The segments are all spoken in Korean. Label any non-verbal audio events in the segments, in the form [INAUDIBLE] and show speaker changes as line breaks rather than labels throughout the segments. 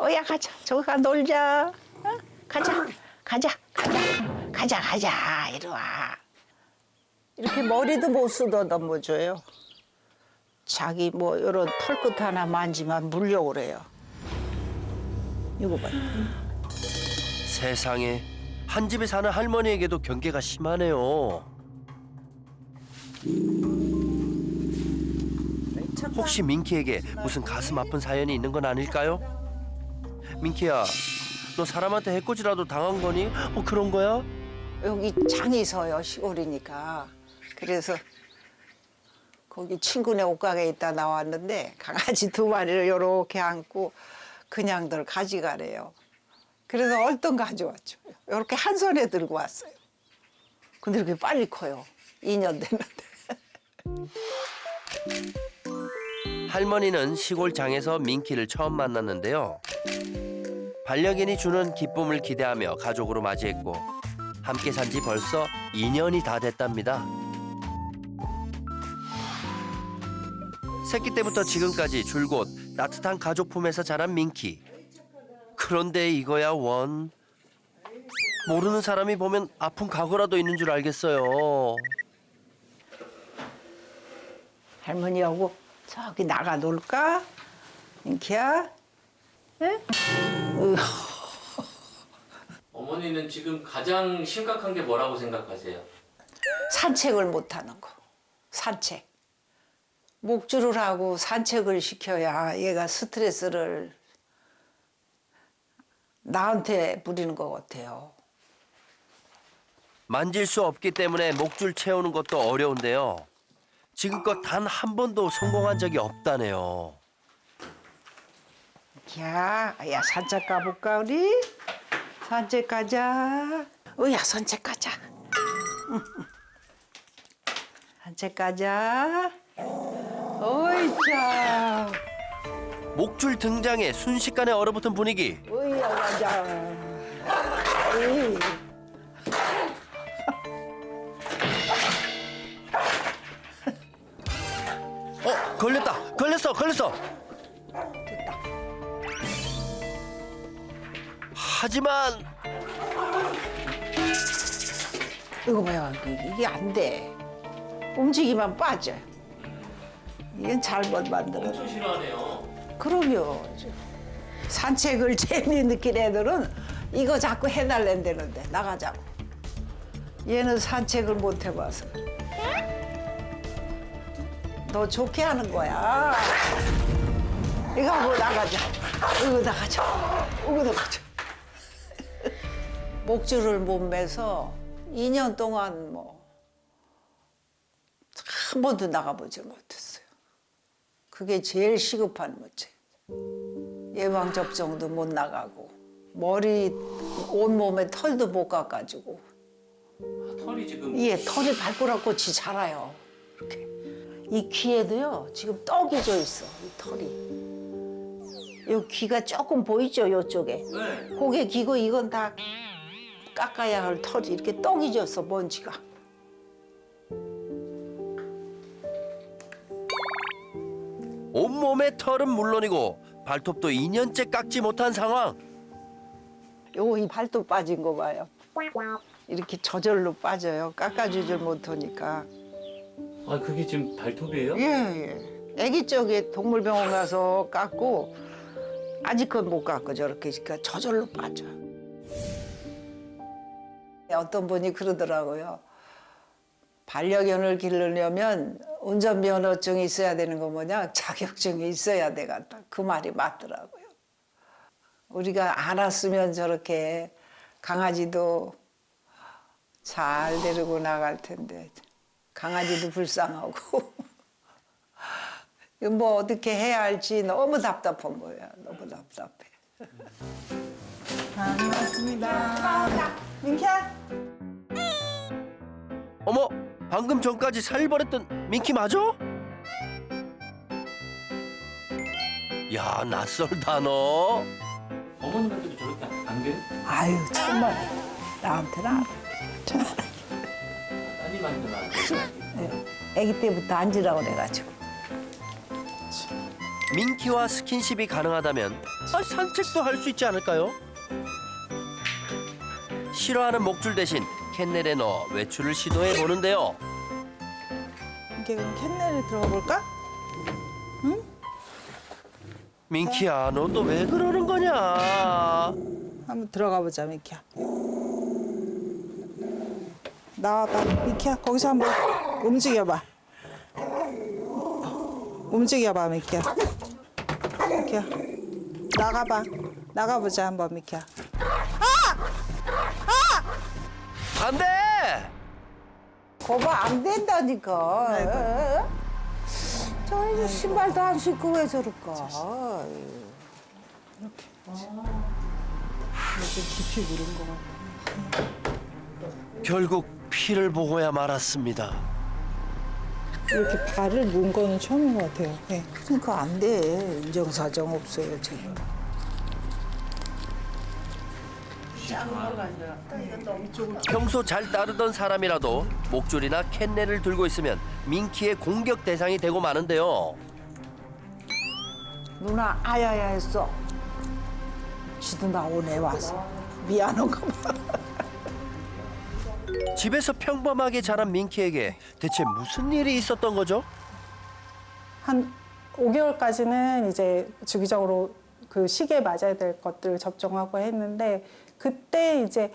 어야 가자. 저기 가 놀자. 어? 가자. 가자. 가자. 가자. 가자. 이리 와. 이렇게 머리도 못 쓰다듬어줘요. 자기 뭐 이런 털끝 하나 만지면 물려 그래요. 이거 봐요.
세상에 한 집에 사는 할머니에게도 경계가 심하네요. 혹시 민키에게 무슨 가슴 아픈 사연이 있는 건 아닐까요? 민키야, 너 사람한테 해코지라도 당한 거니? 어 그런 거야?
여기 장이 서요 시골이니까 그래서 거기 친구네 옷가게에 있다 나왔는데 강아지 두 마리를 요렇게 안고 그냥들 가져가래요. 그래서 얼른 가져왔죠. 요렇게 한 손에 들고 왔어요. 근데 이렇게 빨리 커요. 2년 됐는데.
할머니는 시골 장에서 민키를 처음 만났는데요. 반려견이 주는 기쁨을 기대하며 가족으로 맞이했고 함께 산 지 벌써 2년이 다 됐답니다. 새끼 때부터 지금까지 줄곧 따뜻한 가족 품에서 자란 민키. 그런데 이거야 원. 모르는 사람이 보면 아픈 각오라도 있는 줄 알겠어요.
할머니하고 저기 나가 놀까? 민키야? 응? 으, [LAUGHS]
어머니는 지금 가장 심각한 게 뭐라고 생각하세요?
산책을 못 하는 거. 산책. 목줄을 하고 산책을 시켜야 얘가 스트레스를 나한테 부리는 것 같아요.
만질 수 없기 때문에 목줄 채우는 것도 어려운데요. 지금껏 단 한 번도 성공한 적이 없다네요.
야, 야 산책 가볼까 우리? 산책 가자. 어야 산책 가자. [LAUGHS] 산책 가자. 어이자.
목줄 등장에 순식간에 얼어붙은 분위기.
어이야 가자. 어이.
어, 걸렸다. 걸렸어. 걸렸어. 하지만
이거 봐요. 이게, 이게 안 돼. 움직이면 빠져. 이건 잘못 만들어.
엄청 싫어하네요.
그럼요. 산책을 [LAUGHS] 재미 느낀 애들은 이거 자꾸 해달랜다는데 나가자고. 얘는 산책을 못 해봐서. 너 좋게 하는 거야. 이거 하고 나가자. 이거 나가자. 이거 나가자. 목줄을 못 매서 2년 동안 뭐 한 번도 나가보지 못했어요. 그게 제일 시급한 문제. 예방 접종도 못 나가고 머리 온 몸에 털도 못 깎아주고
아, 털이 지금
이에 털이 발가락꽃이 자라요. 이렇게 이 귀에도요 지금 떡이 져 있어 이 털이. 요 귀가 조금 보이죠 요쪽에.
네.
고개 기고 이건 다 깎아야 할 털이 이렇게 떡이 졌어 먼지가.
온몸의 털은 물론이고 발톱도 2년째 깎지 못한 상황.
요거 이 발톱 빠진 거 봐요. 이렇게 저절로 빠져요. 깎아주질 못하니까.
아 그게 지금 발톱이에요?
예, 예. 아기 쪽에 동물병원 가서 깎고 아직은 못 깎고 저렇게 그러니까 저절로 빠져. 어떤 분이 그러더라고요. 반려견을 기르려면 운전면허증이 있어야 되는 거 뭐냐 자격증이 있어야 돼 같다. 그 말이 맞더라고요. 우리가 알았으면 저렇게 강아지도 잘 데리고 나갈 텐데 강아지도 불쌍하고 [LAUGHS] 뭐 어떻게 해야 할지 너무 답답한 거야. 너무 답답해. 다녀왔습니다. 민키야.
어머, 방금 전까지 살벌했던 민키 맞아? 야, 낯설다 너.
어머님한테도 저렇게 안 돼요?
아유 정말 나한테는 안
따님한테만.
돼. 아기 때부터 앉으라고 그래가지고.
민키와 스킨십이 가능하다면 아, 산책도 할 수 있지 않을까요? 싫어하는 목줄 대신 캔넬에 넣어 외출을 시도해 보는데요.
이게 그럼 캔넬에 들어가 볼까?
민키야, 너 또 왜 그러는 거냐?
한번 들어가 보자, 미키야. 나와봐, 미키야. 거기서 한번 움직여봐. 움직여봐, 미키야. 미키야. 나가봐. 나가보자, 한번, 미키야.
안 돼!
거봐 안 된다니까. 저 이제 신발도 안 신고 왜 저럴까?
깊이 물은 것 같아.
결국 피를 보고야 말았습니다.
이렇게 발을 문 거는 처음인 것 같아요. 네.
그러니까 안 돼. 인정사정 없어요 지금.
평소 잘 따르던 사람이라도 목줄이나 캔넬을 들고 있으면 민키의 공격 대상이 되고 마는데요.
누나 아야야 했어. 지도 나 오네 와서 미안한가 봐. [LAUGHS]
집에서 평범하게 자란 민키에게 대체 무슨 일이 있었던 거죠?
한 5개월까지는 이제 주기적으로 그 시기에 맞아야 될 것들 접종하고 했는데 그때 이제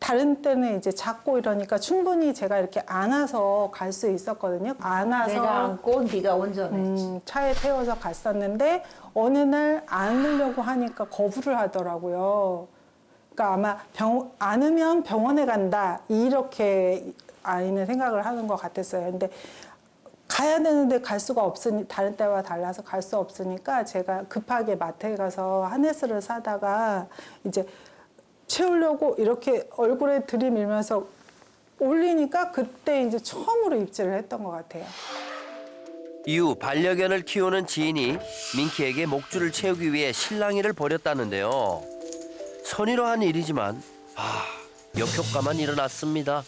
다른 때는 이제 작고 이러니까 충분히 제가 이렇게 안아서 갈 수 있었거든요. 안아서
내가 안고 네가 운전했지.
음, 차에 태워서 갔었는데 어느 날 안으려고 하니까 거부를 하더라고요. 그러니까 아마 병 안으면 병원에 간다 이렇게 아이는 생각을 하는 것 같았어요. 근데 가야 되는데 갈 수가 없으니 다른 때와 달라서 갈 수 없으니까 제가 급하게 마트에 가서 하네스를 사다가 이제 채우려고 이렇게 얼굴에 들이밀면서 올리니까 그때 이제 처음으로 입질을 했던 것 같아요.
이후 반려견을 키우는 지인이 민키에게 목줄을 채우기 위해 실랑이를 벌였다는데요. 선의로 한 일이지만 아 역효과만 일어났습니다.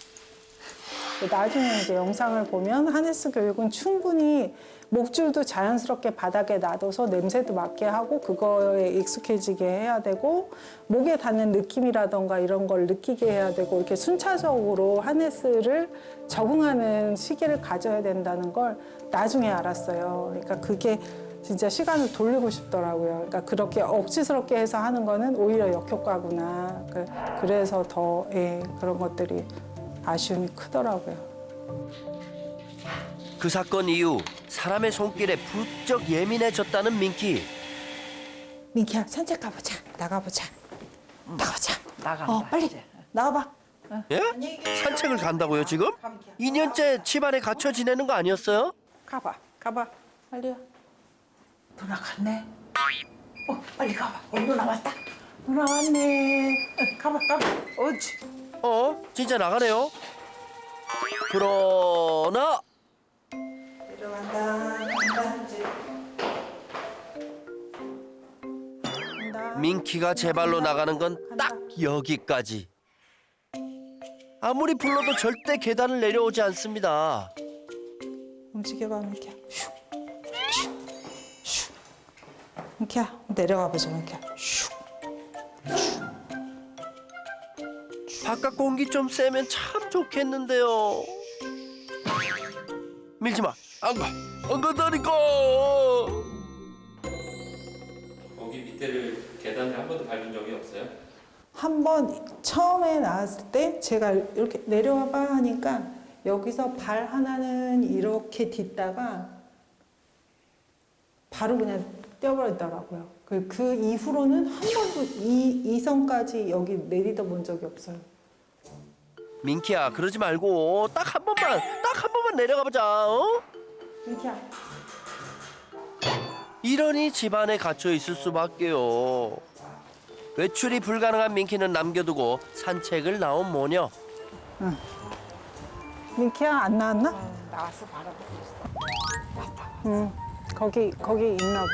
나중에 이제 영상을 보면 하네스 교육은 충분히 목줄도 자연스럽게 바닥에 놔둬서 냄새도 맡게 하고 그거에 익숙해지게 해야 되고 목에 닿는 느낌이라던가 이런 걸 느끼게 해야 되고 이렇게 순차적으로 하네스를 적응하는 시기를 가져야 된다는 걸 나중에 알았어요. 그러니까 그게 진짜 시간을 돌리고 싶더라고요. 그러니까 그렇게 억지스럽게 해서 하는 거는 오히려 역효과구나. 그- 그래서 더 예, 그런 것들이 아쉬움이 크더라고요.
그 사건 이후 사람의 손길에 부쩍 예민해졌다는 민키.
미키야, 산책 가보자. 나가보자. 나가보자.
나간다.
어, 빨리
이제.
나와봐.
예? 산책을 간다고요 지금? 2년째 집안에 갇혀 지내는 거 아니었어요?
가봐, 가봐.
빨리 와.
누나 갔네. 어, 빨리 가봐. 어, 누나 왔다. 누나 왔네. 어, 가봐, 가봐. 옳지.
어? 진짜 나가네요. 그러나. 민키가 제 발로 나가는 건 딱 여기까지. 아무리 불러도 절대 계단을 내려오지 않습니다.
움직여봐, 미키야. 슉. 슉. 슉. 미키야, 내려가 보자, 미키야. 슉.
바깥 공기 좀 쐬면 참 좋겠는데요. 밀지 마. 안 가. 안 간다니까.
거기 밑에를 계단을 한 번도 밟은 적이 없어요?
한 번 처음에 나왔을 때 제가 이렇게 내려와봐 하니까 여기서 발 하나는 이렇게 딛다가 바로 그냥 뛰어버리더라고요. 그, 그 이후로는 한 번도 이, 이 선까지 여기 내리다 본 적이 없어요.
민키야 그러지 말고 딱 한 번만 딱 한 번만 내려가 보자. 어?
민키야,
이러니 집안에 갇혀 있을 수밖에요. 외출이 불가능한 민키는 남겨두고 산책을 나온 모녀.
민키야 안 나왔나?
나와서 바라보고 있어.
응, 거기 거기 있나 보다.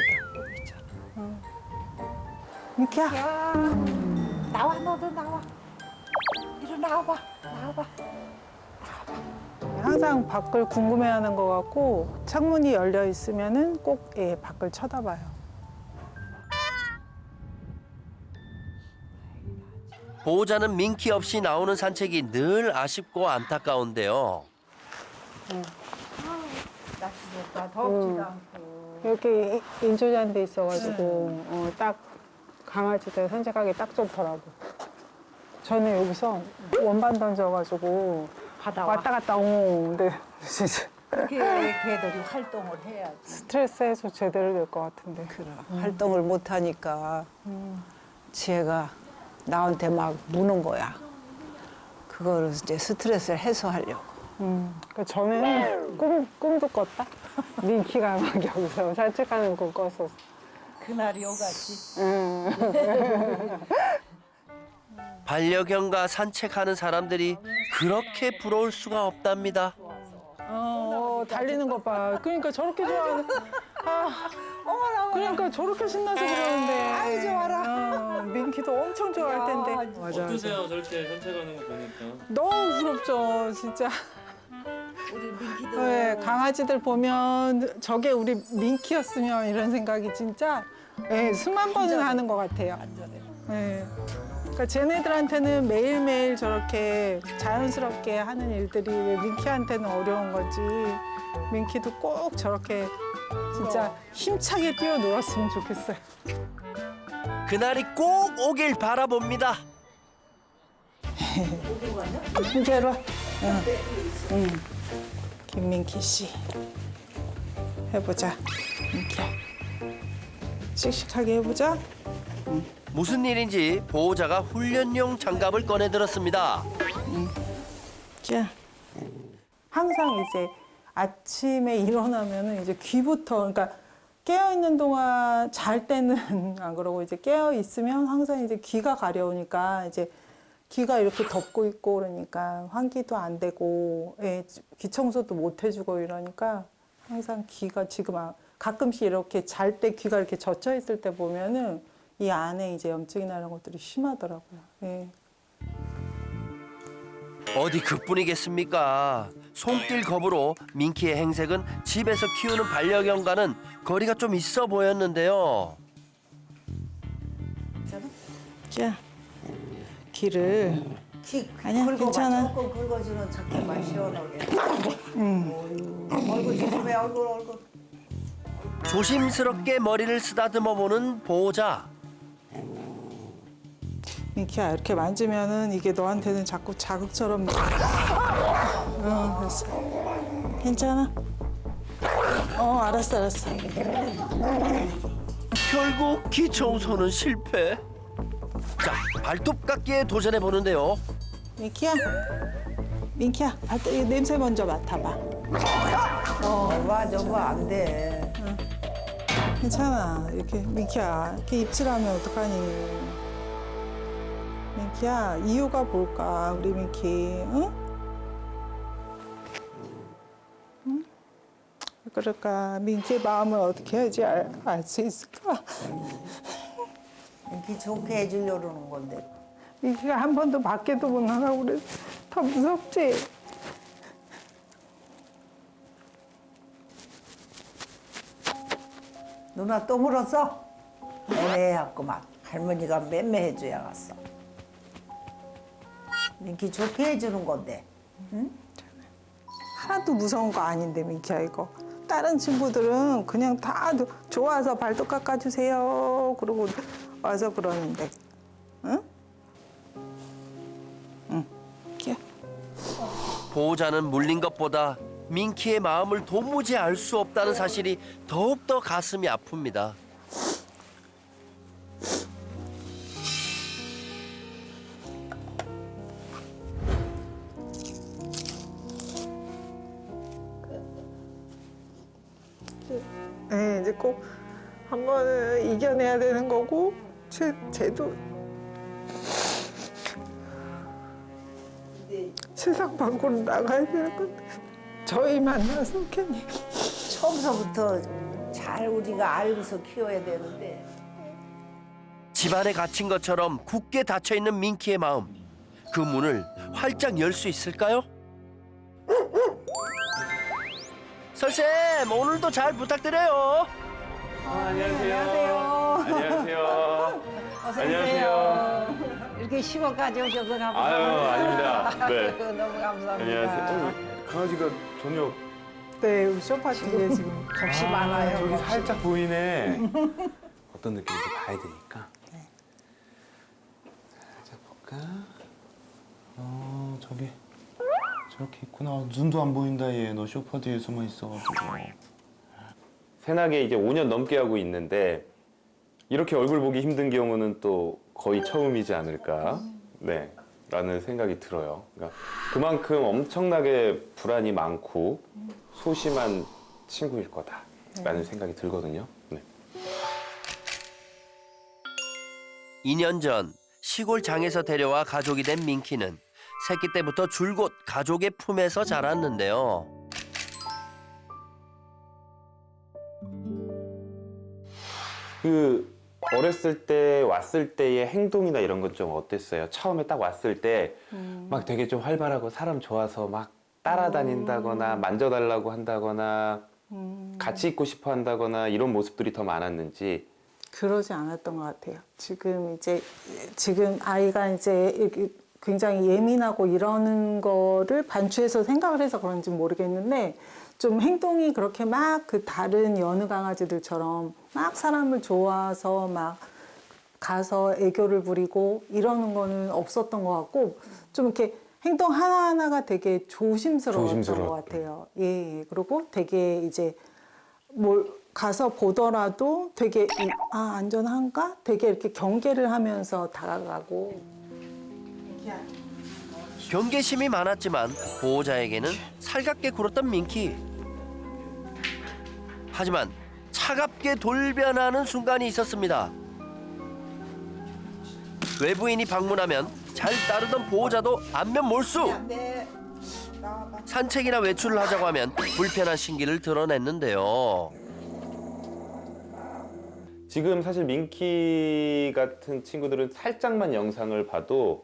응. 민키야,
야, 나와, 너도 나와. 이리 나와봐, 나와봐.
아, 항상 밖을 궁금해하는 것 같고 창문이 열려 있으면은 꼭 예, 밖을 쳐다봐요.
보호자는 민키 없이 나오는 산책이 늘 아쉽고 안타까운데요.
덥지도 않고.
이렇게 이- 인조잔데 있어가지고 어, 딱 강아지들 산책하기 딱 좋더라고. 저는 여기서 원반 던져가지고
바다
왔다 갔다 어 근데 [LAUGHS] 진짜
그렇게 걔들이 활동을 해야지.
스트레스 해소 제대로 될 것 같은데.
그래. 활동을 못 하니까 지혜가 나한테 막 무는 거야. 그거를 이제 스트레스를 해소하려고.
음, 그 저는 꿈, 꿈도 꿨다. 민키가 막 여기서 산책하는 꿈 꿨었어.
그날이 오갔지. [LAUGHS]
반려견과 산책하는 사람들이 그렇게 부러울 수가 없답니다.
어, 달리는 것 봐. 그러니까 저렇게 좋아하는. 아, 그러니까 저렇게 신나서 그러는데.
아이, 좋아라.
어, 민키도 엄청 좋아할 텐데. 맞아.
어떠세요? 저렇게 산책하는 거 보니까.
너무 부럽죠, 진짜.
우리 민키도
네, 강아지들 보면 저게 우리 민키였으면 이런 생각이 진짜 네, 수만 번은 하는 것 같아요. 네. 그러니까 쟤네들한테는 매일매일 저렇게 자연스럽게 하는 일들이 왜 민키한테는 어려운 거지. 민키도 꼭 저렇게 진짜 힘차게 뛰어놀았으면 좋겠어요.
그날이 꼭 오길 바라봅니다.
와. 응. 응. 김민키 씨. 해보자. 민키야. 씩씩하게 해보자.
무슨 일인지 보호자가 훈련용 장갑을 꺼내 들었습니다.
자. 항상 이제 아침에 [LAUGHS] 일어나면은 이제 귀부터 그러니까 깨어 있는 동안 잘 때는 [LAUGHS] 안 그러고 이제 깨어 있으면 항상 이제 귀가 가려우니까 이제 귀가 이렇게 덮고 있고 그러니까 환기도 안 되고 예, 귀 청소도 못 해주고 이러니까 항상 귀가 지금 아- 가끔씩 이렇게 잘 때 귀가 이렇게 젖혀 있을 때 보면은 이 안에 이제 염증이나 이런 것들이 심하더라고요. 예.
어디 그뿐이겠습니까? 손길 겁으로 민키의 행색은 집에서 키우는 반려견과는 거리가 좀 있어 보였는데요.
자, 귀를
키
아니야,
긁어봐.
괜찮아.
조금 긁어주는 척해봐 시원하게. 얼굴 조심해 얼굴 얼굴.
조심스럽게 머리를 쓰다듬어 보는 보호자.
민키야 이렇게 만지면은 이게 너한테는 자꾸 자극처럼. 어, 됐어. 괜찮아. 어, 알았어, 알았어.
결국 귀 청소는 실패. 자, 발톱 깎기에 도전해 보는데요.
민키야, 민키야, 발톱 이 냄새 먼저 맡아봐.
어 맞아 뭐안 돼.
괜찮아. 이렇게 민키야, 이렇게 입질하면 어떡하니? 민키야, 이유가 뭘까, 우리 민키? 응? 응? 왜 그럴까? 민키의 마음을 어떻게 해야지 알 수 있을까?
민키 좋게 해주려고 그러는 건데.
민키가 한 번도 밖에도 못 나가고 그래. 더 무섭지?
누나 또 물었어? 애매해갖구만. 할머니가 맴매해줘야겠어. 민키 좋게 해주는 건데.
하나도 무서운 거 아닌데 민키야 이거. 다른 친구들은 그냥 다 좋아서 발톱 깎아주세요. 그러고 와서 그러는데, 응? 응.
보호자는 물린 것보다 민키의 마음을 도무지 알 수 없다는 사실이 더욱더 가슴이 아픕니다.
꼭한 번은 이겨내야 되는 거고, 쟤, 쟤도 세상 밖으로 나가야 되는 건데, 저희 만나서 괜히.
처음서부터 잘 우리가 알고서 키워야 되는데.
집안에 갇힌 것처럼 굳게 닫혀 있는 민키의 마음. 그 문을 활짝 열 수 있을까요? 설쌤 오늘도 잘 부탁드려요.
안녕하세요. 안녕하세요. [LAUGHS]
어서
안녕하세요.
이렇게 시골까지 오셔서 감사합니다.
아유, 아닙니다. [LAUGHS] 네.
아이고, 너무 감사합니다.
안녕하세요. 어, 강아지가 전혀
네, 쇼파 뒤에 지금
겁이 [LAUGHS] 많아요.
저기
겁이.
살짝 보이네. 어떤 느낌인지 봐야 되니까. 살짝 볼까? 어, 저기 저렇게 있구나. 눈도 안 보인다 얘. 너 쇼파 뒤에 숨어 있어가지고. 새나게 이제 5년 넘게 하고 있는데 이렇게 얼굴 보기 힘든 경우는 또 거의 처음이지 않을까. 네. 라는 생각이 들어요. 그러니까 그만큼 엄청나게 불안이 많고 소심한 친구일 거다 라는 생각이 들거든요. 네.
2년 전 시골 장에서 데려와 가족이 된 민키는 새끼 때부터 줄곧 가족의 품에서 자랐는데요.
그 어렸을 때 왔을 때의 행동이나 이런 건 좀 어땠어요? 처음에 딱 왔을 때막 되게 좀 활발하고 사람 좋아서 막 따라다닌다거나 만져달라고 한다거나 같이 있고 싶어 한다거나 이런 모습들이 더 많았는지
그러지 않았던 것 같아요. 지금 이제 지금 아이가 이제 굉장히 예민하고 이러는 거를 반추해서 생각을 해서 그런지 모르겠는데 좀 행동이 그렇게 막 그 다른 여느 강아지들처럼 막 사람을 좋아서 막 가서 애교를 부리고 이러는 거는 없었던 것 같고 좀 이렇게 행동 하나하나가 되게 조심스러웠던
조심스러웠-
것 같아요. 예, 예. 그리고 되게 이제 뭘 가서 보더라도 되게 이- 아 안전한가? 되게 이렇게 경계를 하면서 다가가고
경계심이 많았지만 보호자에게는 살갑게 굴었던 민키. 하지만 차갑게 돌변하는 순간이 있었습니다. 외부인이 방문하면 잘 따르던 보호자도 안면 몰수. 산책이나 외출을 하자고 하면 불편한 신기를 드러냈는데요.
지금 사실 민키 같은 친구들은 살짝만 영상을 봐도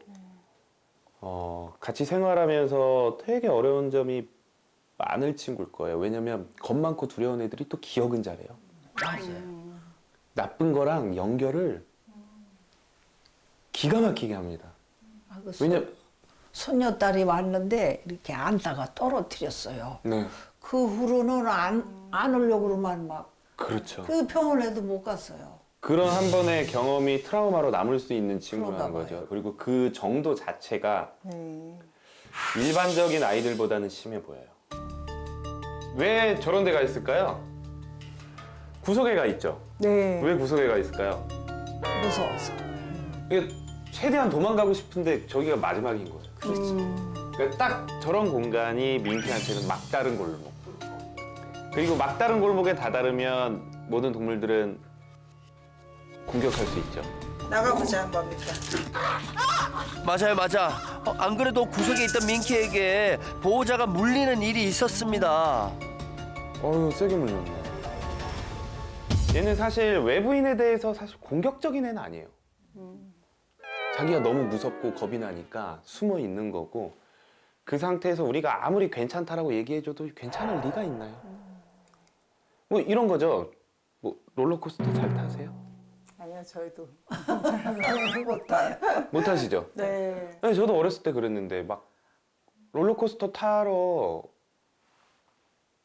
어, 같이 생활하면서 되게 어려운 점이 많을 친구일 거예요. 왜냐면 겁 많고 두려운 애들이 또 기억은 잘해요. 나쁜 거랑 연결을 기가 막히게 합니다.
아, 그 손-
왜냐
손녀딸이 왔는데 이렇게 앉다가 떨어뜨렸어요.
네
그 후로는 안, 안 오려고만 막,
그렇죠.
그 병원에도 못 갔어요.
그런 한 번의 경험이 트라우마로 남을 수 있는 친구라는
그런가
거죠. 그리고 그 정도 자체가
네.
일반적인 아이들보다는 심해 보여요. 왜 저런 데가 있을까요? 구석에 가 있죠.
네.
왜 구석에 가 있을까요?
무서워서.
이게 최대한 도망가고 싶은데 저기가 마지막인 거죠. 그러니까 딱 저런 공간이 민키한테는 막다른 골목. 그리고 막다른 골목에 다다르면 모든 동물들은 공격할 수 있죠.
나가보자 한번 밑에.
맞아요, 맞아. 어, 안 그래도 구석에 있던 민키에게 보호자가 물리는 일이 있었습니다.
어휴 세게 물렸네. 얘는 사실 외부인에 대해서 사실 공격적인 애는 아니에요. 자기가 너무 무섭고 겁이 나니까 숨어 있는 거고 그 상태에서 우리가 아무리 괜찮다라고 얘기해줘도 괜찮을 리가 있나요? 뭐 이런 거죠. 뭐 롤러코스터 잘 타세요?
아니요, 저희도.
못 타요.
못 타시죠?
네.
네, 저도 어렸을 때 그랬는데 막 롤러코스터 타러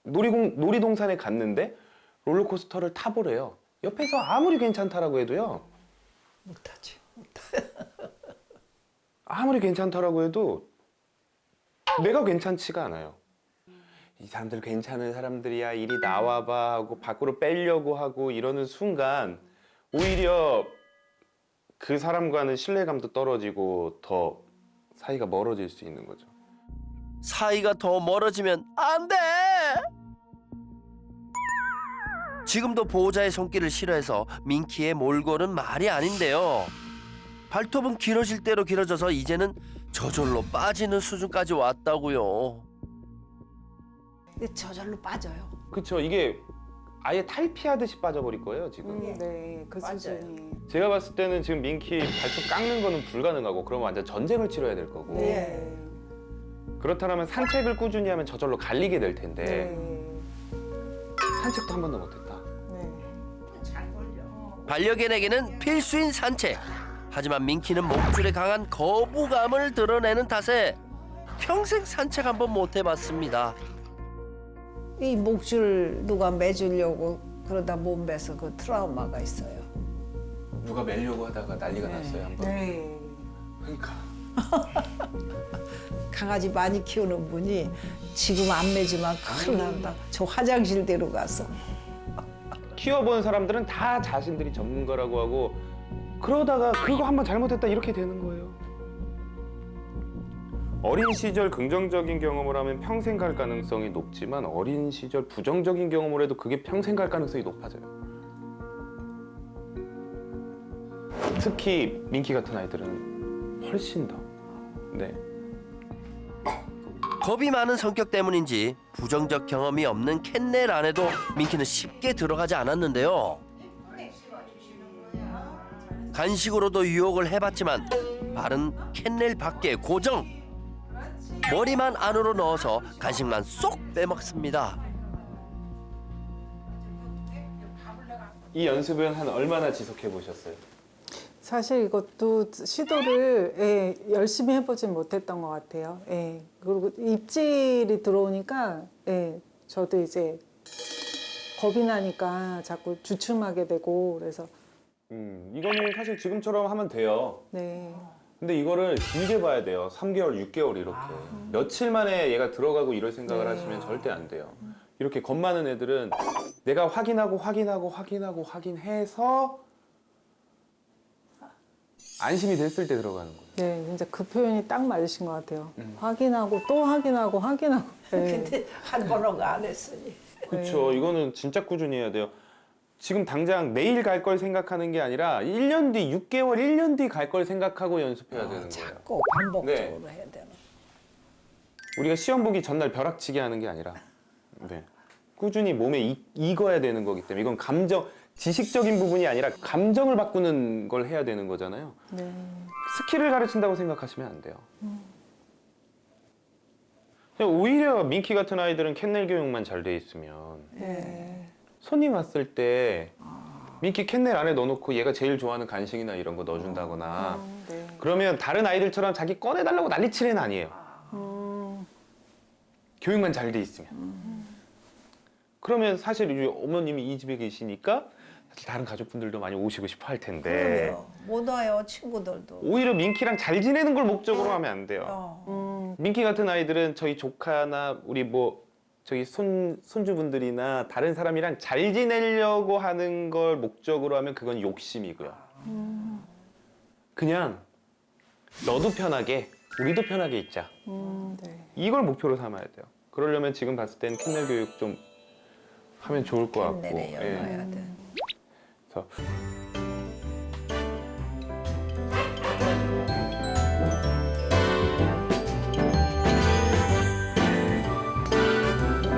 놀이공 놀이동산에 갔는데 롤러코스터를 타보래요. 옆에서 아무리 괜찮다라고 해도요.
못 타지. 못 타.
아무리 괜찮다라고 해도 내가 괜찮지가 않아요. 이 사람들 괜찮은 사람들이야 이리 나와봐 하고 밖으로 빼려고 하고 이러는 순간 오히려 그 사람과는 신뢰감도 떨어지고 더 사이가 멀어질 수 있는 거죠.
사이가 더 멀어지면 안 돼! 지금도 보호자의 손길을 싫어해서 민키의 몰골은 말이 아닌데요. 발톱은 길어질 대로 길어져서 이제는 저절로 빠지는 수준까지 왔다고요.
근데 저절로 빠져요.
그렇죠. 이게 아예 탈피하듯이 빠져버릴 거예요 지금.
음, 네, 그
맞아요.
수준이.
제가 봤을 때는 지금 민키 발톱 깎는 거는 불가능하고 그러면 완전 전쟁을 치러야 될 거고
네.
그렇다면 산책을 꾸준히 하면 저절로 갈리게 될 텐데
네.
산책도 한 번도 못했다.
네.
반려견에게는 필수인 산책. 하지만 민키는 목줄에 강한 거부감을 드러내는 탓에 평생 산책 한번 못 해봤습니다.
이 목줄 누가 매주려고 그러다 못 매서 그 트라우마가 있어요.
누가 매려고 하다가 난리가 났어요 한 번.
네.
그러니까. [LAUGHS]
강아지 많이 키우는 분이 지금 안 매지만 큰일 난다. 저 화장실 대로 가서.
키워본 사람들은 다 자신들이 전문가라고 하고 그러다가 그거 한번 잘못했다 이렇게 되는 거예요. 어린 시절 긍정적인 경험을 하면 평생 갈 가능성이 높지만 어린 시절 부정적인 경험을 해도 그게 평생 갈 가능성이 높아져요. 특히 민키 같은 아이들은 훨씬 더. 네.
겁이 많은 성격 때문인지 부정적 경험이 없는 캔넬 안에도 민키는 쉽게 들어가지 않았는데요. 간식으로도 유혹을 해봤지만 발은 캔넬 밖에 고정. 머리만 안으로 넣어서 간식만 쏙 빼먹습니다.
이 연습은 한 얼마나 지속해 보셨어요?
사실 이것도 시도를 예, 열심히 해보진 못했던 것 같아요. 예. 그리고 입질이 들어오니까 예, 저도 이제 겁이 나니까 자꾸 주춤하게 되고 그래서
음, 이거는 사실 지금처럼 하면 돼요.
네.
근데 이거를 길게 봐야 돼요. 3개월, 6개월 이렇게. 며칠 만에 얘가 들어가고 이럴 생각을
네.
하시면 절대 안 돼요. 이렇게 겁 많은 애들은 내가 확인하고 확인하고 확인하고 확인해서 안심이 됐을 때 들어가는 거예요.
네, 진짜 그 표현이 딱 맞으신 것 같아요.
음.
확인하고 또 확인하고 확인하고. 네. [LAUGHS]
근데 한 번은 안 했으니.
그렇죠. 이거는 진짜 꾸준히 해야 돼요. 지금 당장 내일 갈 걸 생각하는 게 아니라 1년 뒤, 6개월, 1년 뒤 갈 걸 생각하고 연습해야 되는 거예요.
자꾸 반복적으로 해야 되는.
우리가 시험 보기 전날 벼락치기 하는 게 아니라 네. 꾸준히 몸에 이, 익어야 되는 거기 때문에 이건 감정 지식적인 부분이 아니라 감정을 바꾸는 걸 해야 되는 거잖아요.
네.
스킬을 가르친다고 생각하시면 안 돼요. 그냥 오히려 민키 같은 아이들은 캔넬 교육만 잘 돼 있으면
네.
손님 왔을 때 민키 캔넬 안에 넣어놓고 얘가 제일 좋아하는 간식이나 이런 거 넣어준다거나
네.
그러면 다른 아이들처럼 자기 꺼내달라고 난리칠 애는 아니에요.
음,
교육만 잘 돼 있으면. 그러면 사실 이제 어머님이 이 집에 계시니까 사실 다른 가족분들도 많이 오시고 싶어 할 텐데.
못 와요 친구들도.
오히려 민키랑 잘 지내는 걸 목적으로 하면 안 돼요.
어.
음,
민키 같은 아이들은 저희 조카나 우리 뭐 저희 손 손주분들이나 다른 사람이랑 잘 지내려고 하는 걸 목적으로 하면 그건 욕심이고요. 그냥 너도 편하게 우리도 편하게 있자.
음, 네.
이걸 목표로 삼아야 돼요. 그러려면 지금 봤을 땐 캔넬 교육 좀 하면 좋을 것 같고.
캔넬에
예.
열어야 돼.
그래서